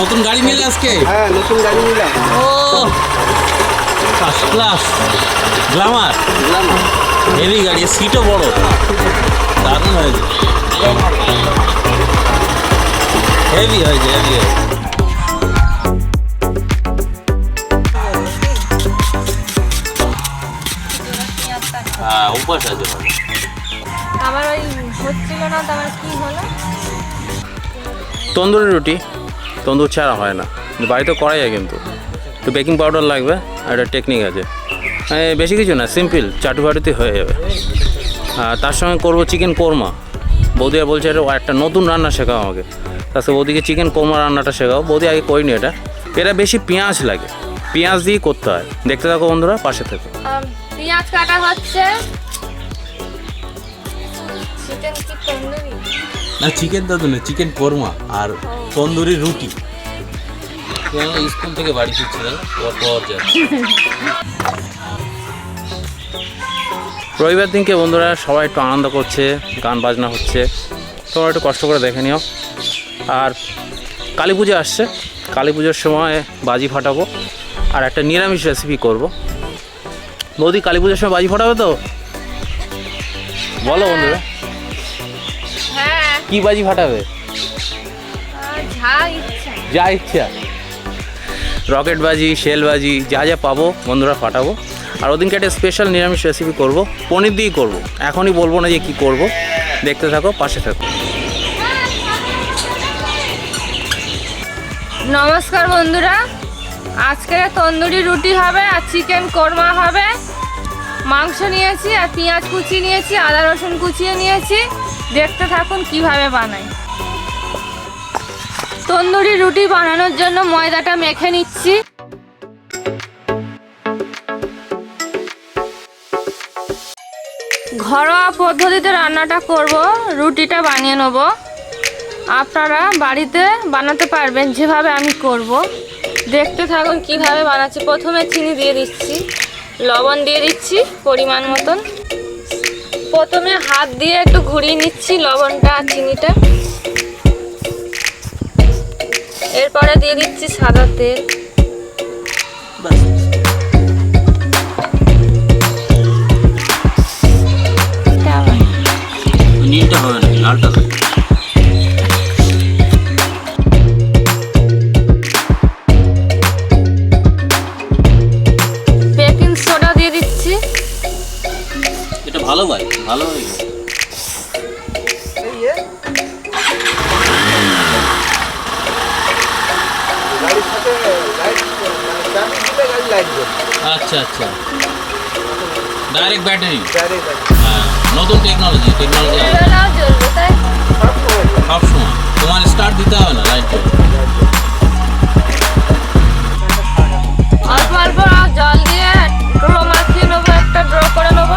নতুন গাড়ি মিলে আজকে? হ্যাঁ নতুন গাড়ি নিলাম ও ফার্স্ট ক্লাস গ্লামার নিলাম হেভি গাড়ি সিটও বড়। দারুণ হয়েছে। হেভি হয়েছে হেভি হয়েছে। হ্যাঁ আছে। আমার ওই হচ্ছিল না তো আমার কি হলো? তন্দুরি রুটি। তন্দুর ছাড়া হয় না। বাড়িতে করা যায় কিন্তু। তো বেকিং পাউডার লাগবে, আর একটা টেকনিক আছে। মানে বেশি কিছু না সিম্পল চাটু ফাটুতে হয়ে যাবে। আর তার সঙ্গে করব চিকেন কোরমা বৌদিরা বলছে এটা একটা নতুন রান্না শেখাও আমাকে। সাথে বৌদিকে চিকেন কোরমা রান্নাটা শেখাও। বৌদি আগে করিনি এটা। এটা বেশি পেঁয়াজ লাগে। পেঁয়াজ দিয়েই করতে হয়। দেখতে থাকো বন্ধুরা, পাশে থেকে। পেঁয়াজ কাটা হচ্ছে। না চিকেন তো না চিকেন কোরমা আর তন্দুরি রুটি। স্কুল থেকে বাড়ি ফিরছে রবিবার দিনকে বন্ধুরা, সবাই একটু আনন্দ করছে, গান বাজনা হচ্ছে। তোমরা একটু কষ্ট করে দেখে নিও। আর কালী পুজো আসছে। কালী পুজোর সময় বাজি ফাটাবো। আর একটা নিরামিষ রেসিপি করব। বৌদি, কালী পুজোর সময় বাজি ফাটাবে তো? বলো বন্ধুরা। কি বাজি ফাটাবে? আর যা ইচ্ছা। যা ইচ্ছা। রকেট বাজি শেল বাজি যা যা পাবো বন্ধুরা ফাটাবো। আর ওদিনকে একটা স্পেশাল নিরামিষ রেসিপি করব পনির দিয়েই করব। এখনই বলব না যে কি করব। দেখতে থাকো পাশে থাকো। নমস্কার বন্ধুরা। আজকে তন্দুরি রুটি হবে আর চিকেন কোরমা হবে। মাংস নিয়েছি আর পেঁয়াজ কুচি নিয়েছি আদা রসুন কুচিয়ে নিয়েছি। দেখতে থাকুন কীভাবে বানাই। তন্দুরি রুটি বানানোর জন্য ময়দাটা মেখে নিচ্ছি। ঘরোয়া পদ্ধতিতে রান্নাটা করব, রুটিটা বানিয়ে নেব। আপনারা বাড়িতে বানাতে পারবেন, যেভাবে আমি করব। দেখতে থাকুন কীভাবে বানাচ্ছি। প্রথমে চিনি দিয়ে দিচ্ছি, লবণ দিয়ে দিচ্ছি, পরিমাণ মতন। প্রথমে হাত দিয়ে একটু ঘুরিয়ে নিচ্ছি লবণটা আর চিনিটা। এরপরে দিয়ে দিচ্ছি সাদা তেল। নীলটা হবে না লালটা হবে। ডাইরেক্ট ব্যাটারি হ্যাঁ নতুন টেকনোলজি টেকনোলজি এবেলাও সব সময়। জ্বলবে। তোমার স্টার্ট দিতে হবে না লাইট অল্প অল্প জল দিয়ে ড্র মাখিয়ে নেব একটা ড্র করে নেব।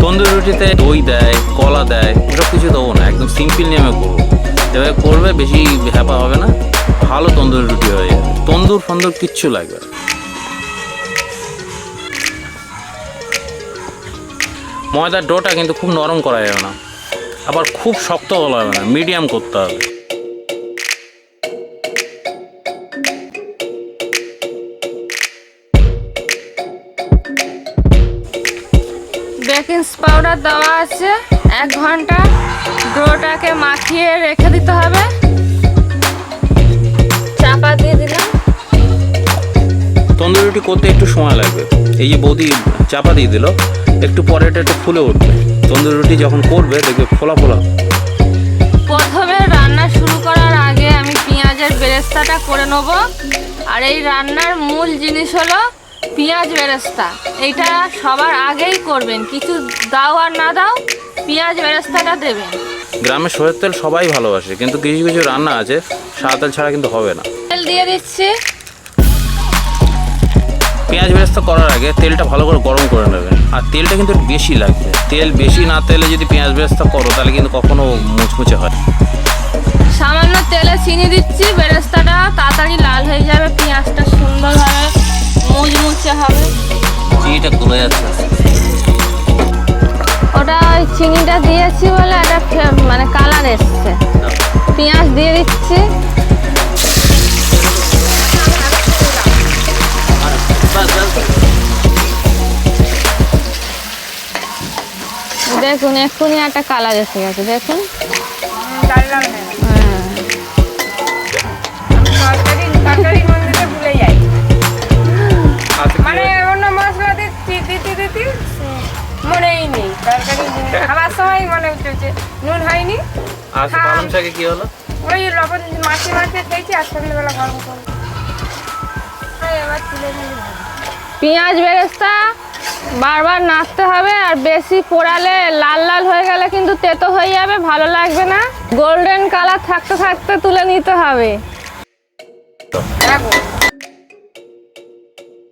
তন্দুরি রুটিতে দই দেয় কলা দেয় এসব কিছু দেবো না একদম সিম্পল নিয়মে করব। যেভাবে করবে বেশি হ্যাপা হবে না। ভালো তন্দুরি রুটি হয়ে যাবে। তন্দুর ফন্দুর কিচ্ছু লাগবে। ময়দার ডোটা কিন্তু খুব নরম করা যাবে না। আবার খুব শক্ত করা যাবে না, মিডিয়াম করতে হবে। বেকিং পাউডার দেওয়া আছে। এক ঘণ্টা ডোটাকে মাখিয়ে রেখে দিতে হবে। চাপা দিয়ে দিলাম। তন্দুরি রুটি করতে একটু সময় লাগবে। এই যে বৌদি চাপা দিয়ে দিল একটু পরে এটা একটু ফুলে উঠবে। তন্দুরি রুটি যখন করবে দেখবে ফোলা ফোলা। প্রথমে রান্না শুরু করার আগে আমি পেঁয়াজের বেরেস্তাটা করে নেব। আর এই রান্নার মূল জিনিস হলো পেঁয়াজ বেরেস্তা। এইটা সবার আগেই করবেন। কিছু দাও আর না দাও পেঁয়াজ বেরেস্তাটা দেবেন গ্রামে সরের তেল সবাই ভালোবাসে কিন্তু কিছু কিছু রান্না আছে সাদা তেল ছাড়া কিন্তু হবে না। তেল দিয়ে দিচ্ছি। পেঁয়াজ বেরেস্তা করার আগে তেলটা ভালো করে গরম করে নেবেন। আর তেলটা কিন্তু একটু বেশি লাগবে। তেল বেশি না তেলে যদি পেঁয়াজ বেরেস্তা করো তাহলে কিন্তু কখনো মুচমুচে হয় সামান্য তেলে চিনি দিচ্ছি বেরেস্তাটা তাড়াতাড়ি লাল হয়ে যাবে পেঁয়াজটা সুন্দরভাবে মুচমুচে হবে। চিনিটা গলে যাচ্ছে। ওটা ওই চিনিটা দিয়েছি বলে একটা মানে কালার এসছে। পেঁয়াজ দিয়ে দিচ্ছি। দেখুন, এক্ষুনি একটা কালার এসে গেছে, দেখুন। আজকে হ্যাঁ। পালং শাকে কি হলো? ওই লবণ মাছে মাছে খেয়েছি আর সন্ধ্যেবেলা গরম হ্যাঁ, এবার তুলে নিয়ে পেঁয়াজ বেরেস্তা বারবার নাড়তে হবে আর বেশি পোড়ালে লাল লাল হয়ে গেলে কিন্তু তেতো হয়ে যাবে ভালো লাগবে না। গোল্ডেন কালার থাকতে থাকতে তুলে নিতে হবে।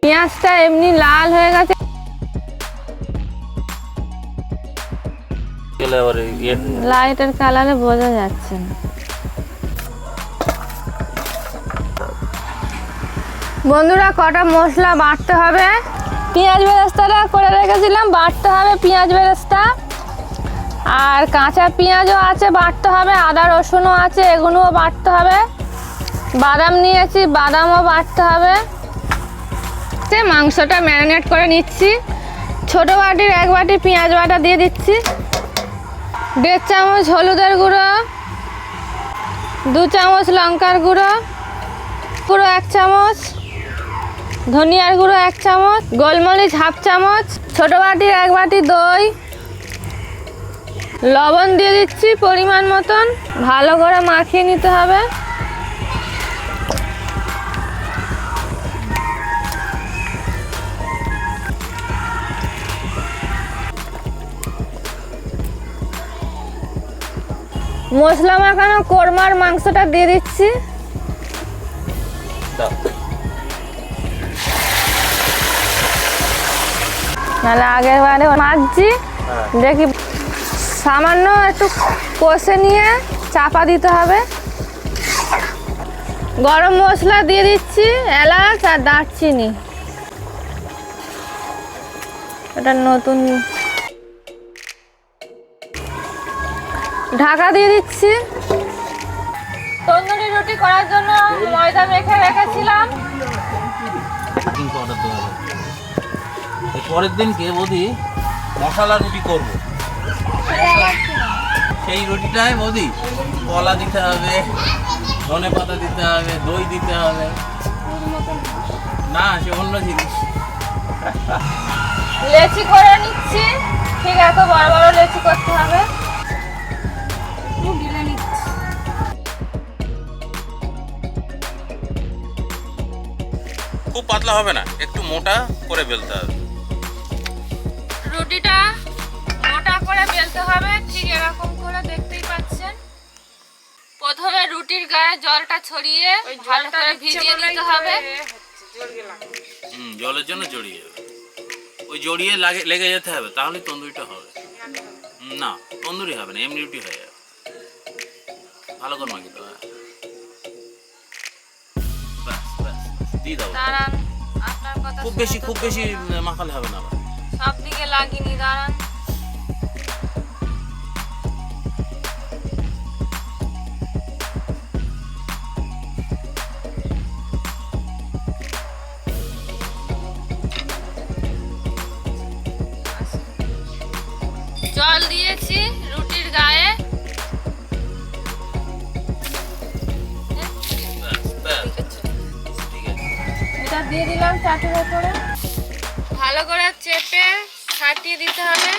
পেঁয়াজটা এমনি লাল হয়ে গেছে। ইয়ে? লাইটের কালারে বোঝা যাচ্ছে না। বন্ধুরা, কটা মশলা বাটতে হবে? পেঁয়াজ বেরেস্তাটা করে রেখেছিলাম, বাটতে হবে পেঁয়াজ বেরেস্তা। আর কাঁচা পেঁয়াজও আছে, বাটতে হবে, আদা রসুনও আছে, এগুলোও বাটতে হবে। বাদাম নিয়েছি, বাদামও বাটতে হবে। মাংসটা ম্যারিনেট করে নিচ্ছি। ছোটো বাটির এক বাটি পেঁয়াজ বাটা দিয়ে দিচ্ছি। দেড় চামচ হলুদের গুঁড়ো, দু চামচ লঙ্কার গুঁড়ো, পুরো এক চামচ, ধনিয়ার গুঁড়ো এক চামচ, গোলমরিচ হাফ চামচ, ছোটো বাটির এক বাটি দই, লবণ দিয়ে দিচ্ছি পরিমাণ মতন, ভালো করে মাখিয়ে নিতে হবে। মশলা মাখানো কোরমার মাংসটা দিয়ে দিচ্ছি। নাহলে আগের বারে মাখছি। দেখি সামান্য একটু কষে নিয়ে চাপা দিতে হবে। গরম মশলা দিয়ে দিচ্ছি এলাচ আর দারচিনি। এটা নতুন ঢাকা দিয়ে দিচ্ছি। তন্দুরি রুটি করার জন্য ময়দা মেখে রেখেছিলাম। পরের দিনকে বৌদি মশলা রুটি করব। সেই রুটিটায় বৌদি কলা দিতে হবে ধনে পাতা দিতে হবে দই দিতে হবে। না সে অন্য জিনিস। লেচি করে নিচ্ছি। ঠিক এত বড় বড় লেচি করতে হবে। পাতলা হবে না একটু মোটা করে বেলতে হবে। রুটিটা মোটা করে বেলতে হবে ঠিক এরকম করে দেখতেই পাচ্ছেন। প্রথমে রুটির গায়ে জলটা ছড়িয়ে ভালো করে ভিজিয়ে নিতে হবে। হুম জলের জন্য জড়িয়ে যাবে। ওই জড়িয়ে লাগে লেগে যেতে হবে তাহলে তন্দুরিটা হবে। না তন্দুরি হবে না এমনি রুটি হয়ে যাবে। ভালো করে মাখিয়ে দেবে ব্যাস ব্যাস দিয়ে দাও। কথা খুব বেশি খুব বেশি মাখালে হবে না সব দিকে লাগিনি দাঁড়ান। জল দিয়েছি রুটির গায়ে। দিয়ে দিলাম চাটের উপরে ভালো করে চেপে ছাটিয়ে দিতে হবে।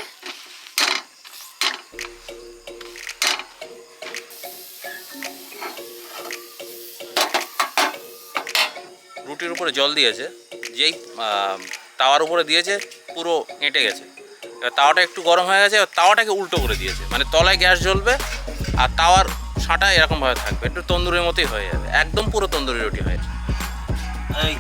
রুটির উপরে জল দিয়েছে। যেই তাওয়ার উপরে দিয়েছে পুরো এঁটে গেছে। এবার তাওয়াটা একটু গরম হয়ে গেছে তাওয়াটাকে উল্টো করে দিয়েছে। মানে তলায় গ্যাস জ্বলবে আর তাওয়ার সাঁটা এরকমভাবে থাকবে। একটু তন্দুরের মতোই হয়ে যাবে। একদম পুরো তন্দুরি রুটি হয়েছে। এই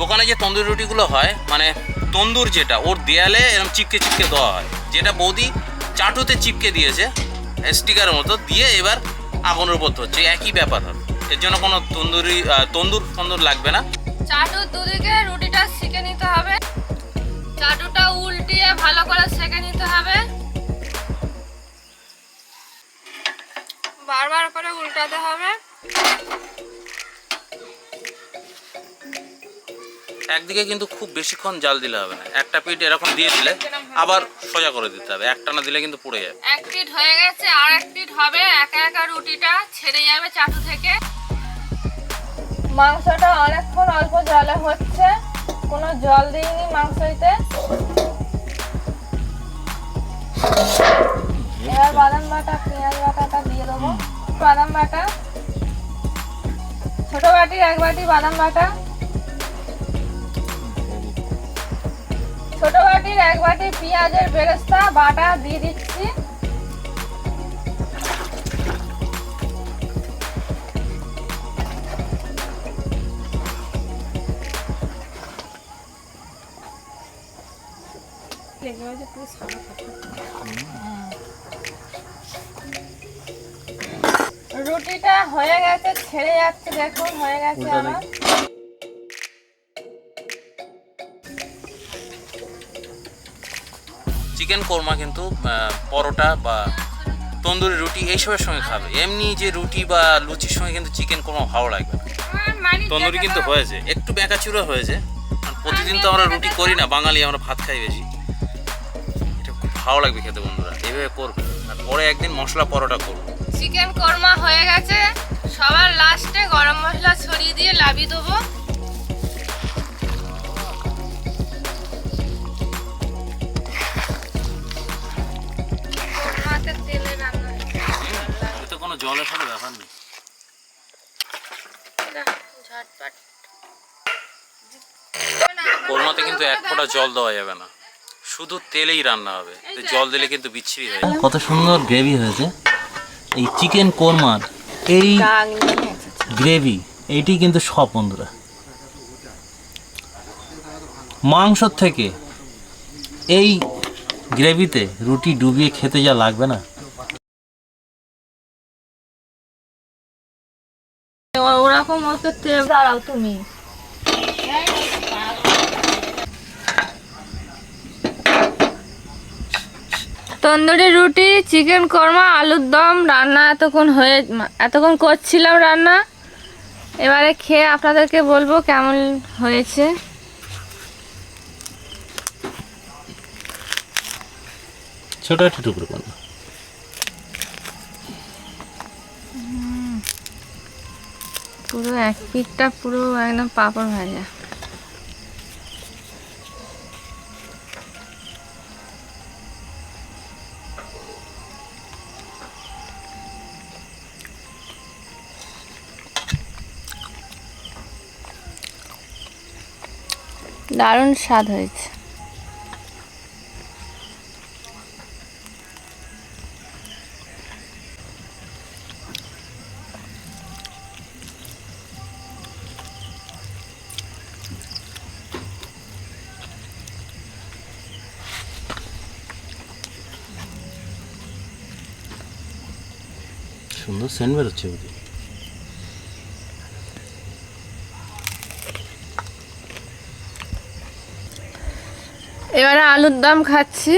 দোকানে যে তন্দুরি রুটিগুলো হয় মানে তন্দুর যেটা ওর দেয়ালে এরকম চিপকে চিপকে দেওয়া হয়। যেটা বৌদি চাটুতে চিপকে দিয়েছে স্টিকারের মতো দিয়ে এবার আগুনের উপর ধরছে। একই ব্যাপার হবে। এর জন্য কোনো তন্দুরি তন্দুর তন্দুর লাগবে না। চাটুর দুদিকে রুটিটা সেঁকে নিতে হবে। চাটুটা উল্টিয়ে ভালো করে সেঁকে নিতে হবে। বারবার করে উল্টাতে হবে। একদিকে কিন্তু খুব বেশিক্ষণ জাল দিলে হবে না। একটা পিঠ এরকম দিয়ে দিলে আবার সোজা করে দিতে হবে। একটা না দিলে কিন্তু পুড়ে যাবে। এক পিঠ হয়ে গেছে আর এক পিঠ হবে। একা একা রুটিটা ছেড়ে যাবে চাটু থেকে। মাংসটা অনেকক্ষণ অল্প জলে হচ্ছে। কোনো জল দিইনি মাংসতে এবার বাদাম বাটা পেঁয়াজ বাটাটা দিয়ে দেবো। বাদাম বাটা ছোট বাটির এক বাটি বাদাম বাটা। ছোট বাটির এক বাটি পেঁয়াজের বেরেস্তা বাটা দিয়ে দিচ্ছি। রুটিটা হয়ে গেছে ছেড়ে যাচ্ছে দেখুন হয়ে গেছে আমার চিকেন কোরমা কিন্তু পরোটা বা তন্দুরি রুটি এইসবের সঙ্গে খাবে। এমনি যে রুটি বা লুচির সঙ্গে কিন্তু চিকেন কোরমা ভালো লাগবে। তন্দুরি কিন্তু হয়েছে একটু বেঁকাচুরো হয়েছে। আর প্রতিদিন তো আমরা রুটি করি না বাঙালি আমরা ভাত খাই বেশি। এটা খুব ভালো লাগবে খেতে বন্ধুরা এইভাবে করবে। আর পরে একদিন মশলা পরোটা করব। চিকেন কোরমা হয়ে গেছে। সবার লাস্টে গরম মশলা ছড়িয়ে দিয়ে লাবি দেবো। জলের সাথে ব্যাপার নেই। কোরমাতে কিন্তু এক ফোঁটা জল দেওয়া যাবে না। শুধু তেলেই রান্না হবে। জল দিলে কিন্তু বিচ্ছিরি হয়ে কত সুন্দর গ্রেভি হয়েছে। এই চিকেন কোরমার, এই গ্রেভি, এইটি কিন্তু সব বন্ধুরা। মাংসর থেকে এই গ্রেভিতে রুটি ডুবিয়ে খেতে যা লাগবে না। ওরকম ওকে দাঁড়াও তুমি। তন্দুরি রুটি চিকেন কোরমা আলুর দম রান্না এতক্ষণ হয়ে এতক্ষণ করছিলাম রান্না। এবারে খেয়ে আপনাদেরকে বলব কেমন হয়েছে। ছোট একটু টুকরো করব পুরো এক পিঠটা পুরো একদম পাপড় ভাজা। দারুণ স্বাদ হয়েছে। সুন্দর সেন্ট বেরোচ্ছে বুঝি এবারে আলুর দম খাচ্ছি।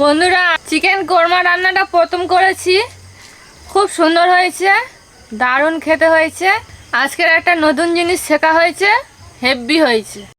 বন্ধুরা, চিকেন কোরমা রান্নাটা প্রথম করেছি। খুব সুন্দর হয়েছে, দারুণ খেতে হয়েছে। আজকের একটা নতুন জিনিস শেখা হয়েছে হেভি হয়েছে।